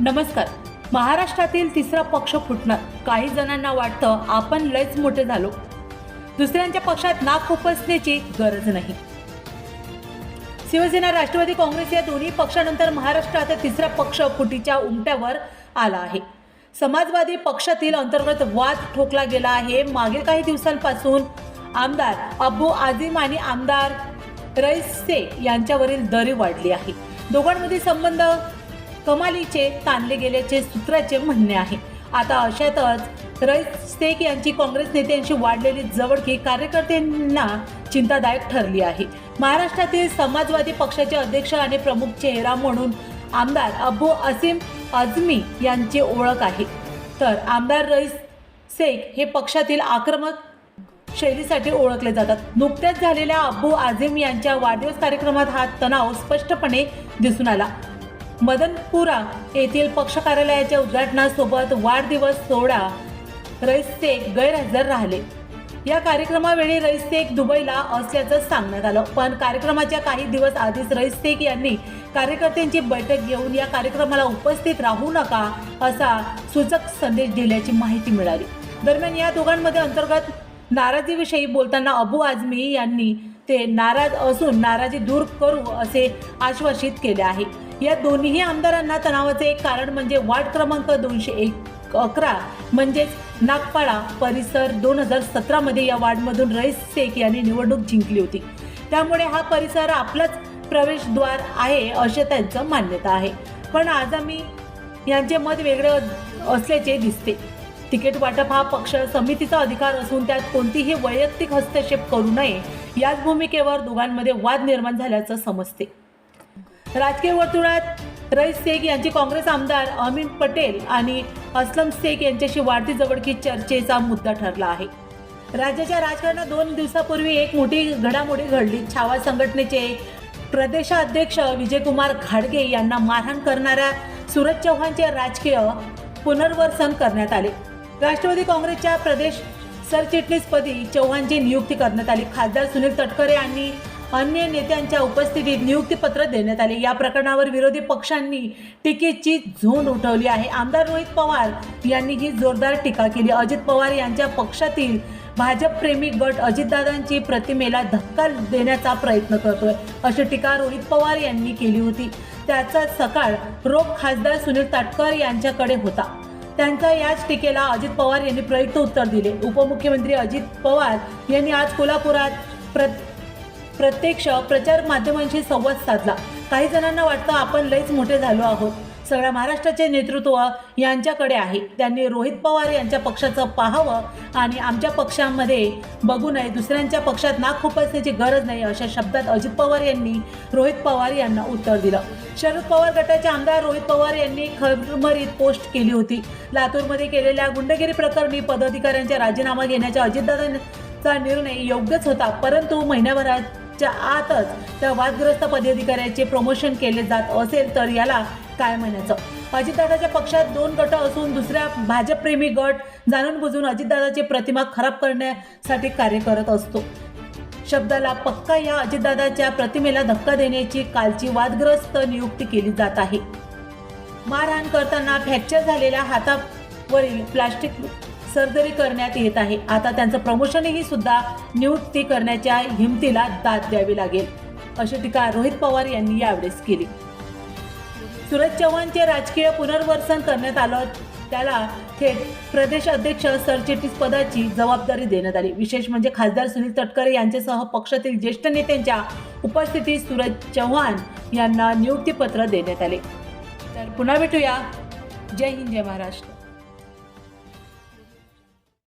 नमस्कार. महाराष्ट्रातील तिसरा पक्ष फुटणार. काही जणांना वाटतं आपण लयच मोठे झालो. दुसऱ्यांच्या पक्षात नाक खुपसण्याची गरज नाही. शिवसेना राष्ट्रवादी काँग्रेस या दोन्ही पक्षानंतर महाराष्ट्रात तिसरा पक्ष फुटीच्या उमट्यावर आला आहे. समाजवादी पक्षातील अंतर्गत वाद ठोकला गेला आहे. मागील काही दिवसांपासून आमदार अब्बू आझिम आणि आमदार रईस से यांच्यावरील दरी वाढली आहे. दोघांमधील संबंध कमालीचे ताणले गेल्याचे सूत्राचे म्हणणे आहे. आता अशातच रईस शेख यांची काँग्रेस नेत्यांशी वाढलेली जवळकी कार्यकर्त्यांना चिंतादायक ठरली आहे. महाराष्ट्रातील समाजवादी पक्षाचे अध्यक्ष आणि प्रमुख चेहरा म्हणून आमदार अब्बू असीम अजमी यांची ओळख आहे. तर आमदार रईस शेख हे पक्षातील आक्रमक शैलीसाठी ओळखले जातात. नुकत्याच झालेल्या अब्बू आझिम यांच्या वाढदिवस कार्यक्रमात हा तणाव स्पष्टपणे दिसून आला. मदनपुरा येथील पक्ष कार्यालयाच्या उद्घाटनासोबत वाढदिवस सोहळा. रईस शेख गैरहजर राहिले. या कार्यक्रमावेळी रईस शेख दुबईला असल्याचं सांगण्यात आलं. पण कार्यक्रमाच्या काही दिवस आधीच रईस शेख यांनी कार्यकर्त्यांची बैठक घेऊन या कार्यक्रमाला उपस्थित राहू नका असा सूचक संदेश दिल्याची माहिती मिळाली. दरम्यान या दोघांमध्ये अंतर्गत नाराजीविषयी बोलताना अबू आझमी यांनी ते नाराज असून नाराजी दूर करू असे आश्वासित केले आहे. या दोन्ही आमदारांना तणावाचे एक कारण म्हणजे वार्ड क्रमांक दोनशे एक अकरा म्हणजेच नागपाडा परिसर दोन हजार सतरामध्ये या वार्डमधून रईस शेख यांनी निवडणूक जिंकली होती. त्यामुळे हा परिसर आपलाच प्रवेशद्वार आहे असे त्यांचं मान्यता आहे. पण आज आम्ही यांचे मत वेगळे असल्याचे दिसते. तिकीट वाटप हा पक्ष समितीचा अधिकार असून त्यात कोणतीही वैयक्तिक हस्तक्षेप करू नये. याच भूमिकेवर दोघांमध्ये वाद निर्माण झाल्याचं समजते. राजकीय वर्तुळात रईस शेख यांची काँग्रेस आमदार अमित पटेल आणि असलम शेख यांच्याशी वाढती जवळकी चर्चेचा मुद्दा ठरला आहे. राज्याच्या राजकारणात दोन दिवसापूर्वी एक मोठी घडामोडी घडली. छावा संघटनेचे प्रदेशाध्यक्ष विजयकुमार खाडगे यांना मारहाण करणाऱ्या सूरज चव्हाणचे राजकीय पुनर्वसन करण्यात आले. राष्ट्रवादी काँग्रेसच्या प्रदेश सरचिटणीसपदी चव्हाणची नियुक्ती करण्यात आली. खासदार सुनील तटकरे आणि अन्य नेत्यांच्या उपस्थितीत नियुक्तीपत्र देण्यात आले. या प्रकरणावर विरोधी पक्षांनी टीकेची झोंड उठवली आहे. आमदार रोहित पवार यांनी ही जोरदार टीका केली. अजित पवार यांच्या पक्षातील भाजप प्रेमी गट अजितदादांची प्रतिमेला धक्का देण्याचा प्रयत्न करतोय अशी टीका रोहित पवार यांनी केली होती. त्याचा सकाळ रोख खासदार सुनील ताटकर यांच्याकडे होता. त्यांच्या याच टीकेला अजित पवार यांनी प्रयुक्त उत्तर दिले. उपमुख्यमंत्री अजित पवार यांनी आज कोल्हापुरात प्र प्रत्यक्ष प्रचार माध्यमांशी संवाद साधला. काही जणांना वाटतं आपण लईच मोठे झालो आहोत. सगळ्या महाराष्ट्राचे नेतृत्व यांच्याकडे आहे. त्यांनी रोहित पवार यांच्या पक्षाचं पाहावं आणि आमच्या पक्षामध्ये बघू नये. दुसऱ्यांच्या पक्षात नाक खुपसण्याची गरज नाही अशा शब्दात अजित पवार यांनी रोहित पवार यांना उत्तर दिलं. शरद पवार गटाचे आमदार रोहित पवार यांनी खरमरीत पोस्ट केली होती. लातूरमध्ये केलेल्या गुंडगिरी प्रकरणी पदाधिकाऱ्यांचा राजीनामा घेण्याच्या अजितदादांचा निर्णय योग्यच होता परंतु महिन्याभरात च्या आतच त्या वादग्रस्त पदाधिकाऱ्याचे प्रमोशन केले जात असेल तर याला काय म्हणायचं? अजितदादाच्या पक्षात दोन गट असून दुसऱ्या भाजपप्रेमी गट जाणून बुजून अजितदादाची प्रतिमा खराब करण्यासाठी कार्य करत असतो. शब्दाला पक्का या अजितदादाच्या प्रतिमेला धक्का देण्याची कालची वादग्रस्त नियुक्ती केली जात आहे. मारहाण करताना फ्रॅक्चर झालेल्या हातावरील प्लास्टिक सर्जरी करण्यात येत आहे. आता त्यांचं प्रमोशनही सुद्धा नियुक्ती करण्याच्या हिमतीला दाद द्यावी लागेल अशी टीका रोहित पवार यांनी यावेळेस केली. सुरज चव्हाणचे राजकीय पुनर्वसन करण्यात आलं. त्याला थेट प्रदेश अध्यक्ष सरचिटणीस पदाची जबाबदारी देण्यात आली. विशेष म्हणजे खासदार सुनील तटकरे यांच्यासह पक्षातील ज्येष्ठ नेत्यांच्या उपस्थितीत सुरज चव्हाण यांना नियुक्तीपत्र देण्यात आले. तर पुन्हा भेटूया. जय हिंद जय महाराष्ट्र.